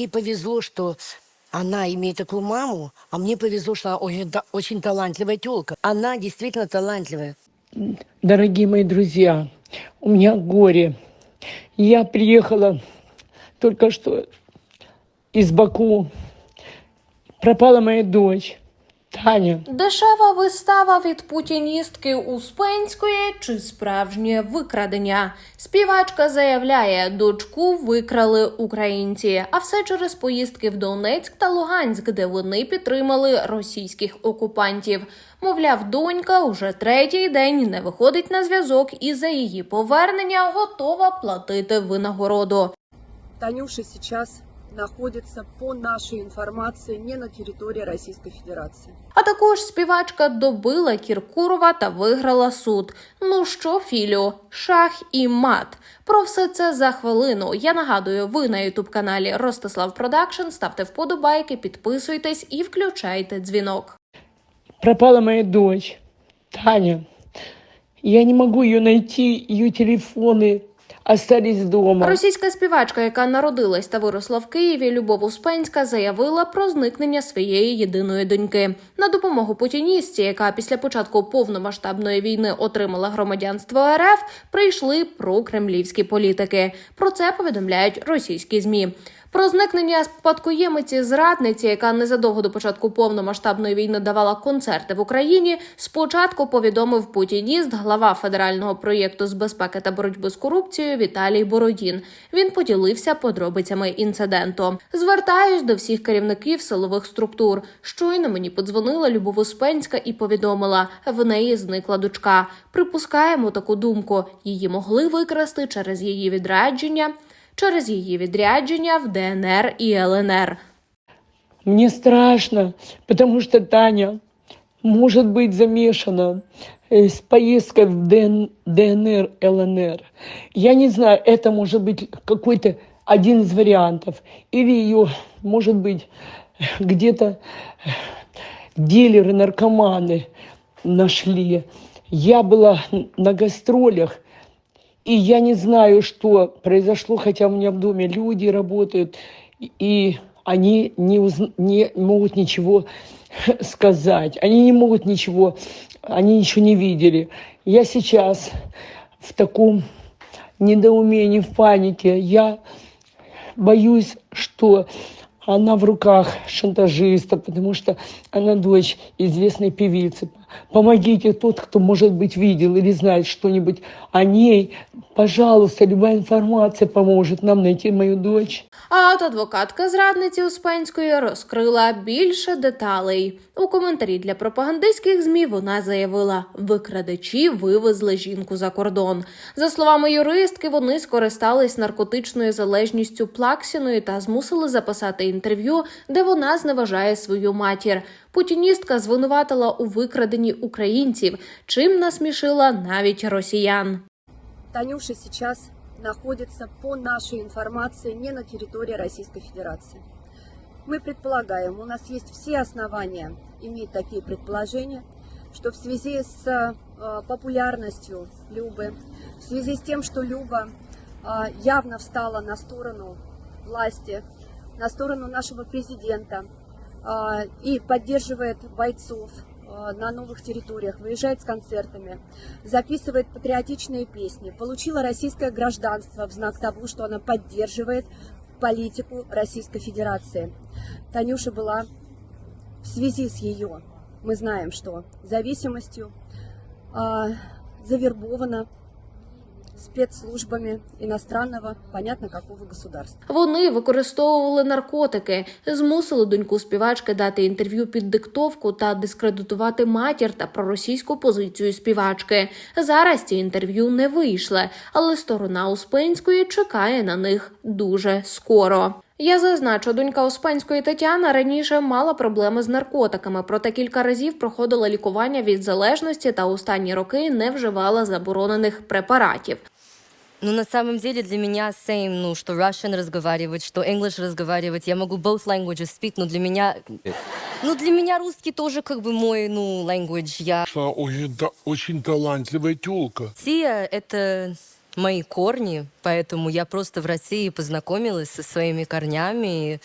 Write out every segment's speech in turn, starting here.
Ей повезло, что она имеет такую маму, а мне повезло, что она очень талантливая телка. Она действительно талантливая. Дорогие мои друзья, у меня горе. Я приехала только что из Баку. Пропала моя дочь, Таня. Дешева вистава від путіністки Успенської чи справжнє викрадення. Співачка заявляє, дочку викрали українці, а все через поїздки в Донецьк та Луганськ, де вони підтримали російських окупантів. Мовляв, донька уже третій день не виходить на зв'язок і за її повернення готова платити винагороду. Танюша сейчас находится, по нашей информации, не на территории Российской Федерации. А також співачка добила Кіркурова та виграла суд. Ну що, Філю, шах і мат. Про все це за хвилину. Я нагадую, ви на ютуб каналі Ростислав Продакшн. Ставте вподобайки, підписуйтесь і включайте дзвінок. Пропала моя дочь, Таня. Я не могу ее найти, ее телефоны остались дому. Російська співачка, яка народилась та виросла в Києві, Любов Успенська, заявила про зникнення своєї єдиної доньки. На допомогу путіністці, яка після початку повномасштабної війни отримала громадянство РФ, прийшли прокремлівські політики. Про це повідомляють російські змі. Про зникнення спадкоємиці зрадниці, яка незадовго до початку повномасштабної війни давала концерти в Україні, спочатку повідомив путініст, глава федерального проєкту з безпеки та боротьби з корупцією Віталій Бородін. Він поділився подробицями інциденту. Звертаюсь до всіх керівників силових структур. Щойно мені подзвонила Любов Успенська і повідомила, в неї зникла дочка. Припускаємо таку думку. Її могли викрасти через її відрядження. Через її відрядження в ДНР і ЛНР. Мне страшно, потому что Таня может быть замешана э, с поездкой в ДН- ДНР, ЛНР. Я не знаю, это может быть какой-то один из вариантов. Или ее, может быть, где-то дилеры, наркоманы нашли. Я была на гастролях, и я не знаю, что произошло, хотя у меня в доме люди работают, и они не, уз- не могут ничего сказать. Они не могут ничего, они ничего не видели. Я сейчас в таком недоумении, в панике. Я боюсь, что она в руках шантажиста, потому что она дочь известной певицы. Помогите тот, кто, может быть, видел или знает что-нибудь о ней. Пожалуйста, любая информация поможет нам найти мою дочь. А от адвокатка зрадниці Успенської розкрила більше деталей. У коментарі для пропагандистських змі вона заявила: викрадачі вивезли жінку за кордон. За словами юристки, вони скористались наркотичною залежністю плаксіною та змусили записати інтерв'ю, де вона зневажає свою матір Путіністка звинуватила у викраденні українців, чим насмішила навіть росіян. Танюша сейчас находится, по нашей информации, не на территории Российской Федерации. Мы предполагаем, у нас есть все основания иметь такие предположения, что в связи с э, популярностью Любы, в связи с тем, что Люба э, явно встала на сторону власти, на сторону нашего президента э, и поддерживает бойцов э, на новых территориях, выезжает с концертами, записывает патриотичные песни, получила российское гражданство в знак того, что она поддерживает политику Российской Федерации. Танюша была в связи с ее, мы знаем, что зависимостью, а, завербована спецслужбами іностранного, понятно какого государства. Вони використовували наркотики, змусили доньку співачки дати інтерв'ю під диктовку та дискредитувати матір та проросійську позицію співачки. Зараз ці інтерв'ю не вийшли, але сторона Успенської чекає на них дуже скоро. Я зазначу, донька Успенської Тетяна раніше мала проблеми з наркотиками, проте кілька разів проходила лікування від залежності та останні роки не вживала заборонених препаратів. Ну, на самом деле для меня same, ну, что Russian разговаривать, что English разговаривать. Я могу both languages speak, но для меня... Ну, для меня русский тоже как бы мой, ну, language. Я... Что очень, та- очень талантливая тёлка. Сия — это мои корни, поэтому я просто в России познакомилась со своими корнями, и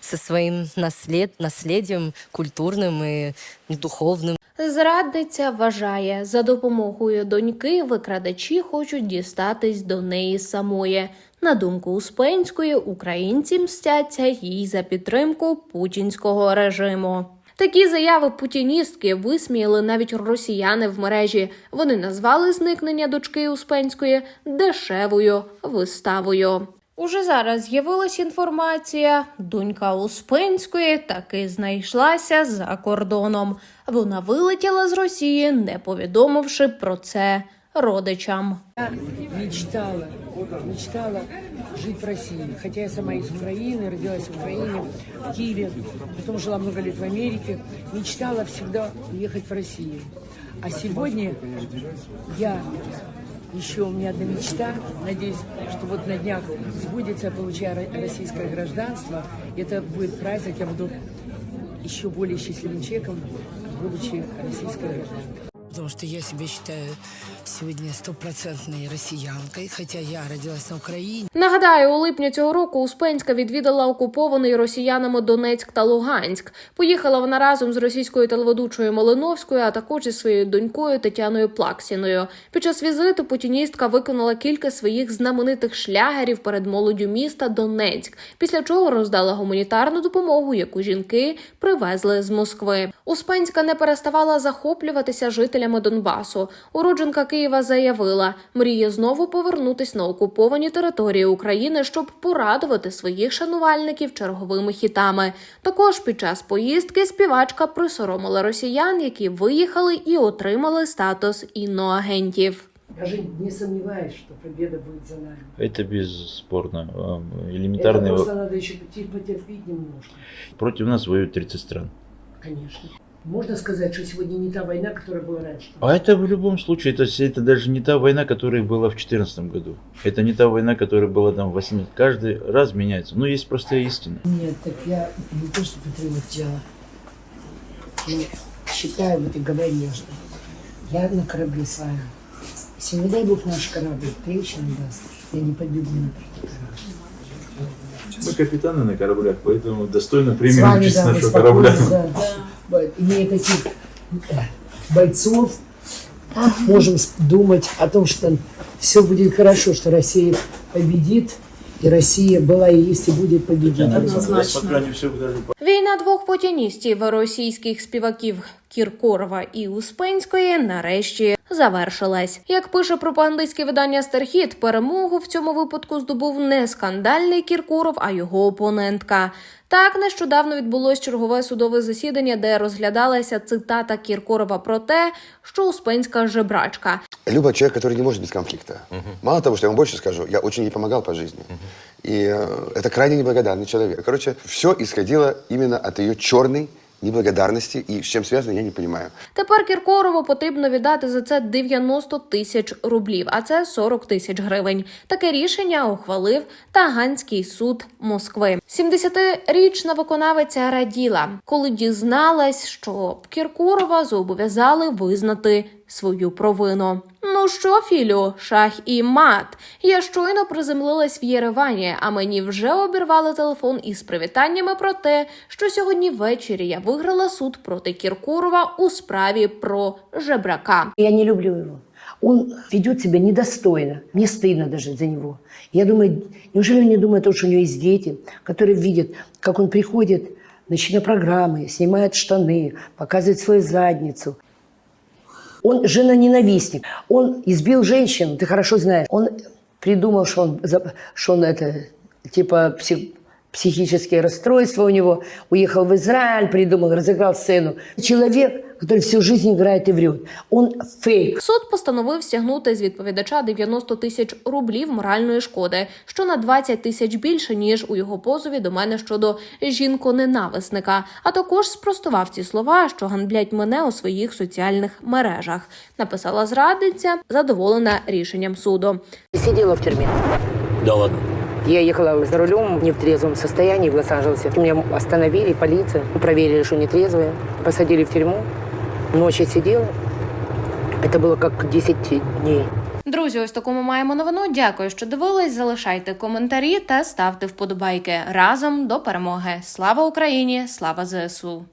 со своим наслед, наследием культурным и духовным. Зрадниця вважає, за допомогою доньки викрадачі хочуть дістатись до неї самої. На думку Успенської, українці мстяться їй за підтримку путінського режиму. Такі заяви путіністки висміяли навіть росіяни в мережі. Вони назвали зникнення дочки Успенської дешевою виставою. Уже зараз з'явилась інформація. Донька Успенської таки знайшлася за кордоном. Вона вилетіла з Росії, не повідомивши про це родичам. мечтала, мечтала жить в России. Хотя я сама из Украины, родилась в Украине, в Киеве, потом жила много лет в Америке. Мечтала всегда уехать в Россию. А сегодня я еще у меня одна мечта. Надеюсь, что вот на днях сбудется, я получаю ро- российское гражданство. Это будет праздник, я буду еще более счастливым человеком, будучи российской гражданкой. Потому что я себя считаю сегодня стопроцентной россиянкой, хотя я родилась на Украине. Нагадаю, у липні цього року Успенська відвідала окупований росіянами Донецьк та Луганськ. Поїхала вона разом з російською телеведучою Малиновською, а також із своєю донькою Тетяною Плаксіною. Під час візиту путіністка виконала кілька своїх знаменитих шлягерів перед молоддю міста Донецьк, після чого роздала гуманітарну допомогу, яку жінки привезли з Москви. Успенська не переставала захоплюватися жителями Донбасу. Уродженка Києва заявила, мріє знову повернутись на окуповані території України, щоб порадувати своїх шанувальників черговими хітами. Також під час поїздки співачка присоромила росіян, які виїхали і отримали статус іноагентів. Даже не сомневаюсь, что победа будет за нами. Это бесспорно. Эм, Это Элементарный... просто надо еще потерпеть немножко. Против нас воюют 30 стран. Конечно. Можно сказать, что сегодня не та война, которая была раньше. А это в любом случае, это, это даже не та война, которая была в 2014 году. Это не та война, которая была там в 80 Каждый раз меняется. Но есть простая истина. Нет, так я не то, что патриот дело. Ну, считаю, вот и говорил, что я на корабле с вами. Если, не дай Бог, наш корабль трещину даст, я не побегу на корабль. Мы капитаны на кораблях, поэтому достойно вами, да, мы спокойно, да, да. Имея таких э, бойцов, можем думать о том, что все будет хорошо, что Россия победит, і Росія была и есть и будет победителем. Все даже Війна двох путіністів російських співаків Кіркорова і Успенської нарешті завершилась. Як пише пропагандистське видання Стархіт, перемогу в цьому випадку здобув не скандальний Кіркоров, а його опонентка. Так нещодавно відбулось чергове судове засідання, де розглядалася цитата Кіркорова про те, що Успенська жебрачка. Люба человек, который не может без конфликта. Мало того, что я вам больше скажу, я очень ей помогал по жизни. И э, это крайне неблагодарный человек. Короче, все исходило именно от ее черной неблагодарности. і з чим зв'язано, я не розумію. Тепер Кіркорову потрібно віддати за це 90 тисяч рублів, а це 40 тисяч гривень. Таке рішення ухвалив Таганський суд Москви. 70-річна виконавиця раділа, коли дізналась, що Кіркорова зобов'язали визнати свою провину. Ну що, Філю, шах і мат. Я щойно приземлилась в Єревані, а мені вже обірвали телефон із привітаннями про те, що сьогодні ввечері я виграла суд проти Кіркорова у справі про жебрака. Я не люблю его. Он ведет себя недостойно. Мне стыдно даже за него. Я думаю, неужели он не думает, о том, что у него есть дети, которые видят, как он приходит значит, на программы, снимает штаны, показывает свою задницу. Он женоненавистник. Он избил женщин, ты хорошо знаешь. Он придумал, что он, что он это, типа, псих- психические расстройства у него, уехал в Израиль, придумал, разыграл сцену. Человек, который всю жизнь играет и врет. Он фейк. Суд постановив стягнути з відповідача 90 тисяч рублів моральної шкоди, що на 20 тисяч більше ніж у його позові до мене щодо жінко-ненависника. А також спростував ці слова, що ганблять мене у своїх соціальних мережах. Написала зрадниця, задоволена рішенням суду. Сидела в тюрьме. Да ладно. Я ехала за рулем не в трезвом состоянии в Лос-Анджелесе. Меня остановили, полиция, проверили, что не трезвая. Посадили в тюрьму. Ночью сидела. Это было как 10 дней. Друзі, ось таку ми маємо новину. Дякую, що дивились. Залишайте коментарі та ставте вподобайки разом до перемоги. Слава Україні! Слава ЗСУ!